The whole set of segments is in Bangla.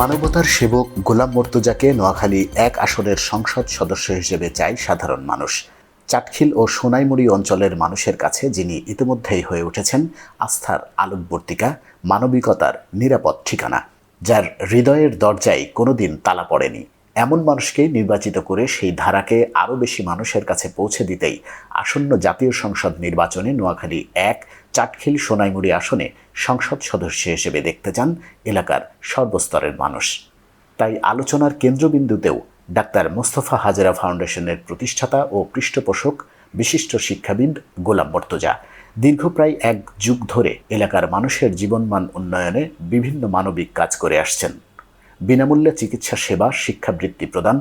মানবতার সেবক গোলাম মর্তুজাকে নোয়াখালী এক আসনের সংসদ সদস্য হিসেবে চায় সাধারণ মানুষ। চাটখিল ও সোনাইমুড়ি অঞ্চলের মানুষের কাছে যিনি ইতিমধ্যেই হয়ে উঠেছেন, আস্থার আলোকবর্তিকা, মানবিকতার নিরাপদ ঠিকানা, যার হৃদয়ের দরজায় কোনোদিন তালা পড়েনি। এমন মানুষকে নির্বাচিত করে সেই ধারাকে আরও বেশি মানুষের কাছে পৌঁছে দিতেই আসন্ন জাতীয় সংসদ নির্বাচনে নোয়াখালী এক, চাটখিল সোনাইমুড়ি আসনে সংসদ সদস্য হিসেবে দেখতে চান এলাকার সর্বস্তরের মানুষ। তাই আলোচনার কেন্দ্রবিন্দুতেও ডাক্তার মোস্তফা হাজেরা ফাউন্ডেশনের প্রতিষ্ঠাতা ও পৃষ্ঠপোষক বিশিষ্ট শিক্ষাবিদ গোলাম মর্তজা দীর্ঘ প্রায় এক যুগ ধরে এলাকার মানুষের জীবনমান উন্নয়নে বিভিন্ন মানবিক কাজ করে আসছেন। বিনামূল্যে চিকিৎসা সেবা, শিক্ষাবৃত্তি প্রদান,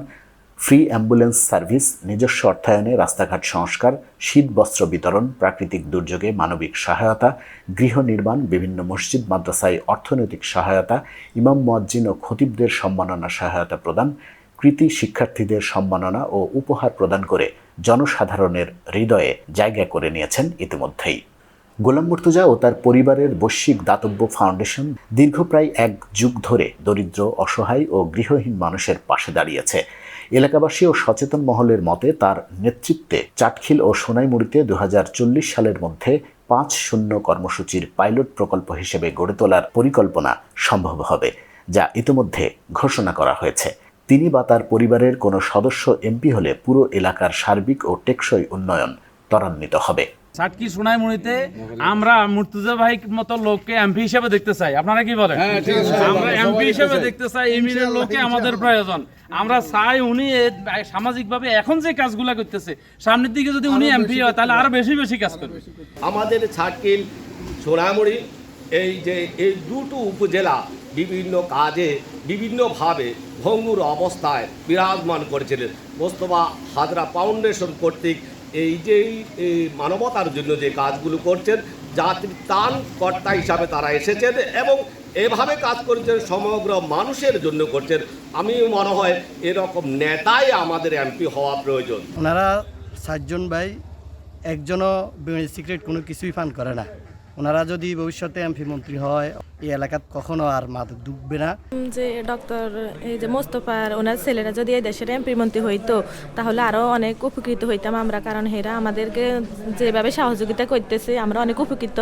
ফ্রি অ্যাম্বুলেন্স সার্ভিস, নিজস্ব অর্থায়নে রাস্তাঘাট সংস্কার, শীত বস্ত্র বিতরণ, প্রাকৃতিক দুর্যোগে মানবিক সহায়তা, গৃহ নির্মাণ, বিভিন্ন মসজিদ, মাদ্রাসায় অর্থনৈতিক সহায়তা, ইমাম, মুয়াজ্জিন ও খতিবদের সম্মাননা সহায়তা প্রদান, কৃতি শিক্ষার্থীদের সম্মাননা ও উপহার প্রদান করে জনসাধারণের হৃদয়ে জায়গা করে নিয়েছেন ইতিমধ্যেই। গোলাম মুর্তুজা ও তার পরিবারের বৈশ্বিক দাতব্য ফাউন্ডেশন দীর্ঘ প্রায় এক যুগ ধরে দরিদ্র, অসহায় ও গৃহহীন মানুষের পাশে দাঁড়িয়েছে। এলাকাবাসী ও সচেতন মহলের মতে তার নেতৃত্বে চাটখিল ও সোনাইমুড়িতে দু হাজার চল্লিশ সালের মধ্যে পাঁচ শূন্য কর্মসূচির পাইলট প্রকল্প হিসেবে গড়ে তোলার পরিকল্পনা সম্ভব হবে, যা ইতিমধ্যে ঘোষণা করা হয়েছে। তিনি বা তার পরিবারের কোনো সদস্য এমপি হলে পুরো এলাকার সার্বিক ও টেকসই উন্নয়ন ত্বরান্বিত হবে। সাটকি সোনাইমুড়িতে আমরা মুর্তুজা ভাই মতো লোককে এমপি হিসেবে দেখতে চাই। আপনারা কি বলেন? আমরা এমপি হিসেবে দেখতে চাই এমিনের লোককে আমাদের প্রয়োজন। আমরা চাই উনি সামাজিক ভাবে এখন যে কাজগুলা করতেছে সামনের দিকে যদি উনি এমপি হয় তাহলে আরও বেশি বেশি কাজ করবে। আমাদের ছাটকিল সোনামুড়ি এই যে এই দুটো উপজেলা বিভিন্ন কাজে বিভিন্নভাবে ভঙ্গুর অবস্থায় বিরাজমান করেছিলেন। মোস্তফা হাজরা ফাউন্ডেশন কর্তৃক এই যে মানবতার জন্য যে কাজগুলো করছেন জাতির তান কর্তা হিসাবে তারা এসেছেন এবং এভাবে কাজ করছেন, সমগ্র মানুষের জন্য করছেন। আমি মনে হয় এরকম নেতাই আমাদের এমপি হওয়া প্রয়োজন। ওনারা সাতজন ভাই, একজনও সিক্রেট কোনো কিছুই ফান করে না। ওনারা যদি ভবিষ্যতে এমপি মন্ত্রী হয় এই এলাকাত কখনো আর মাদক ডুববে না। যে ডক্টর এই যে মোস্তফার ওনার ছেলেরা যদি এই দেশের এমপি মন্ত্রী হইতো তাহলে আরও অনেক উপকৃত হইতাম আমরা কারণ হেরা আমাদেরকে যেভাবে সহযোগিতা করতেছে আমরা অনেক উপকৃত।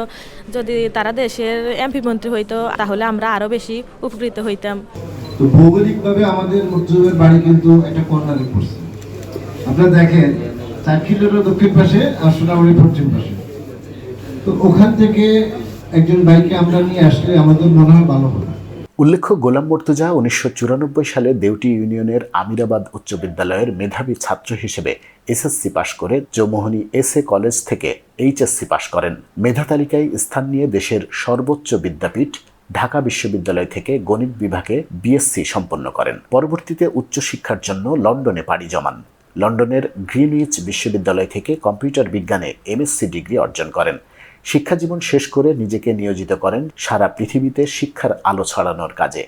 যদি তারা দেশের এমপি মন্ত্রী হইতো তাহলে আমরা আরও বেশি উপকৃত হইতাম। তো ভৌগোলিকভাবে আমাদের মধ্যযুগের বাড়ি কিন্তু একটা কর্নারে পড়ছে। আপনারা দেখেন চারখিলেরও দক্ষিণ পাশে আর সোনামুড়ি পশ্চিম পাশে। ওখান থেকে একজন বাইকে আমরা নিয়ে আসলে আমাদের মনে হয় ভালো হবে। উল্লেখ্য, গোলাম মর্তুজা উনিশশো চুরানব্বই সালে দেউটি ইউনিয়নের আমিরাবাদ উচ্চ বিদ্যালয়ের মেধাবী ছাত্র হিসেবে এসএসসি পাশ করে চৌমোহনী এস এ কলেজ থেকে এইচএসসি পাশ করেন। মেধা তালিকায় স্থান নিয়ে দেশের সর্বোচ্চ বিদ্যাপীঠ ঢাকা বিশ্ববিদ্যালয় থেকে গণিত বিভাগে বিএসসি সম্পন্ন করেন। পরবর্তীতে উচ্চশিক্ষার জন্য লন্ডনে পাড়ি জমান। লন্ডনের গ্রিনউইচ বিশ্ববিদ্যালয় থেকে কম্পিউটার বিজ্ঞানে এমএসসি ডিগ্রি অর্জন করেন। শিক্ষাজীবন শেষ করে নিজেকে নিয়োজিত করেন সারা পৃথিবীতে শিক্ষার আলো ছড়ানোর কাজে।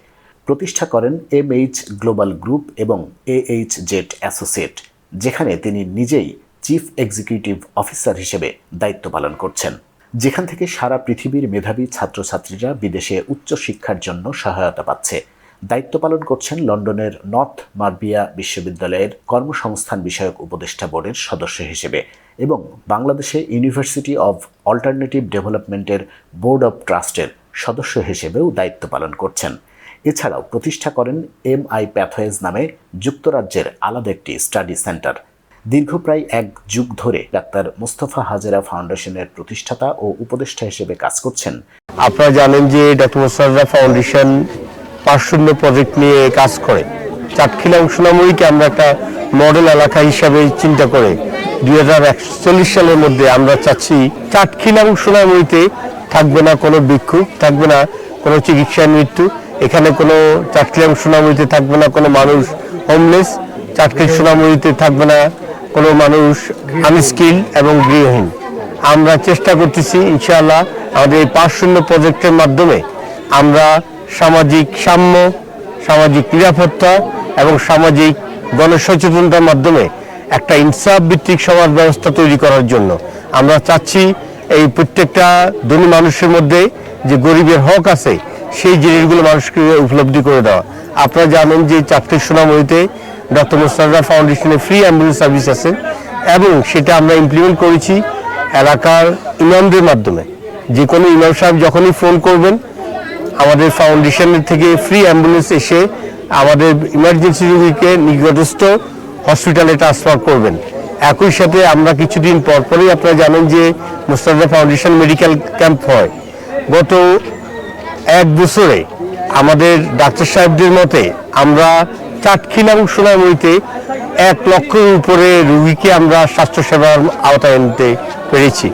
প্রতিষ্ঠা করেন এমএইচ গ্লোবাল গ্রুপ এবং এ এইচ জেট অ্যাসোসিয়েট যেখানে তিনি নিজেই চিফ এক্সিকিউটিভ অফিসার হিসেবে দায়িত্ব পালন করছেন। যেখান থেকে সারা পৃথিবীর মেধাবী ছাত্রছাত্রীরা বিদেশে উচ্চ শিক্ষার জন্য সহায়তা পাচ্ছে। দায়িত্ব পালন করছেন লন্ডনের নর্থ মার্বিয়া বিশ্ববিদ্যালয়ের কর্মসংস্থান বিষয়ক উপদেষ্টা বোর্ডের সদস্য হিসেবে। এবং বাংলাদেশে ইউনিভার্সিটি অব অল্টারনেটিভ ডেভেলপমেন্টের বোর্ড অব ট্রাস্টের সদস্য হিসেবেও দায়িত্ব পালন করছেন। এছাড়াও প্রতিষ্ঠা করেন এম আই প্যাথওয়েজ নামে যুক্তরাজ্যের আলাদা একটি স্টাডি সেন্টার দীর্ঘ প্রায় এক যুগ ধরে ডাক্তার মোস্তফা হাজেরা ফাউন্ডেশনের প্রতিষ্ঠাতা ও উপদেষ্টা হিসেবে কাজ করছেন। আপনারা জানেন যে ডক্টর মোসাররা ফাউন্ডেশন পাঁচ শূন্য প্রজেক্ট নিয়ে কাজ করে। চাটখিলা অংশ সোনামুড়িকে আমরা একটা মডেল এলাকা হিসাবে চিন্তা করে দুই হাজার একচল্লিশ সালের মধ্যে আমরা চাচ্ছি চাটখিলা সোনামুড়িতে থাকবে না কোনো বিক্ষোভ থাকবে না কোনো চিকিৎসার মৃত্যু। এখানে কোনো চাটখিলা সোনামুড়িতে থাকবে না কোনো মানুষ হোমলেস চাটখিল সোনামুড়িতে থাকবে না কোনো মানুষ আনস্কিল এবং গৃহহীন। আমরা চেষ্টা করতেছি, ইনশাআল্লাহ, আমাদের এই পাঁচ শূন্য প্রজেক্টের মাধ্যমে আমরা সামাজিক সাম্য, সামাজিক নিরাপত্তা এবং সামাজিক গণসচেতনতার মাধ্যমে একটা ইনসাফ ভিত্তিক সমাজ ব্যবস্থা তৈরি করার জন্য। আমরা চাচ্ছি এই প্রত্যেকটা ধনী মানুষের মধ্যে যে গরিবের হক আছে, সেই জিনিসগুলো মানুষকে উপলব্ধি করে দেওয়া। আপনারা জানেন যে চাকরির সোনামণিতে ডক্টর মোস্তাররা ফাউন্ডেশনে ফ্রি অ্যাম্বুলেন্স সার্ভিস আছে এবং সেটা আমরা ইমপ্লিমেন্ট করেছি এলাকার ইমামদের মাধ্যমে। যে কোনো ইমাম সাহেব যখনই ফোন করবেন, আমাদের ফাউন্ডেশনের থেকে ফ্রি অ্যাম্বুলেন্স এসে আমাদের ইমার্জেন্সি রোগীকে নিকটস্থ হসপিটালে ট্রান্সফার করবেন। একই সাথে আমরা কিছুদিন পর পরই আপনারা জানেন যে মুস্তাফা ফাউন্ডেশন মেডিকেল ক্যাম্প হয়। গত এক বছরে আমাদের ডাক্তার সাহেবদের মতে আমরা চাটখিলাং এবং সোনামুড়িতে এক লক্ষের উপরে রুগীকে আমরা স্বাস্থ্যসেবার আওতায় আনতে পেরেছি।